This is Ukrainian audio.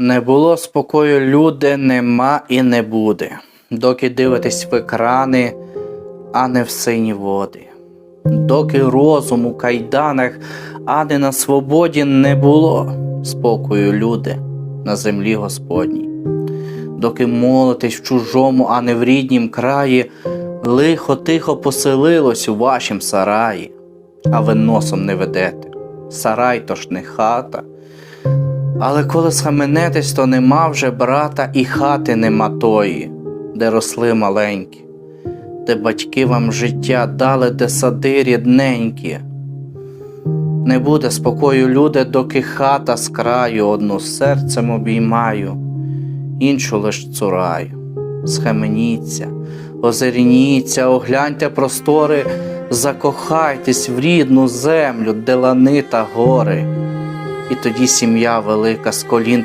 Не було спокою, люди, нема і не буде, доки дивитесь в екрани, а не в сині води. Доки розум у кайданах, а не на свободі не було спокою, люди, на землі Господній. Доки молитесь в чужому, а не в ріднім краї, лихо тихо поселилось у вашім сараї, а ви носом не ведете. Сарай то ж не хата. Але коли схаменетесь, то нема вже брата і хати нема тої, де росли маленькі, де батьки вам життя дали, де сади рідненькі. Не буде спокою, люди, доки хата з краю одну серцем обіймаю, іншу лиш цураю. Схаменіться, озирніться, огляньте простори, закохайтесь в рідну землю, де лани та гори. І тоді сім'я велика з колін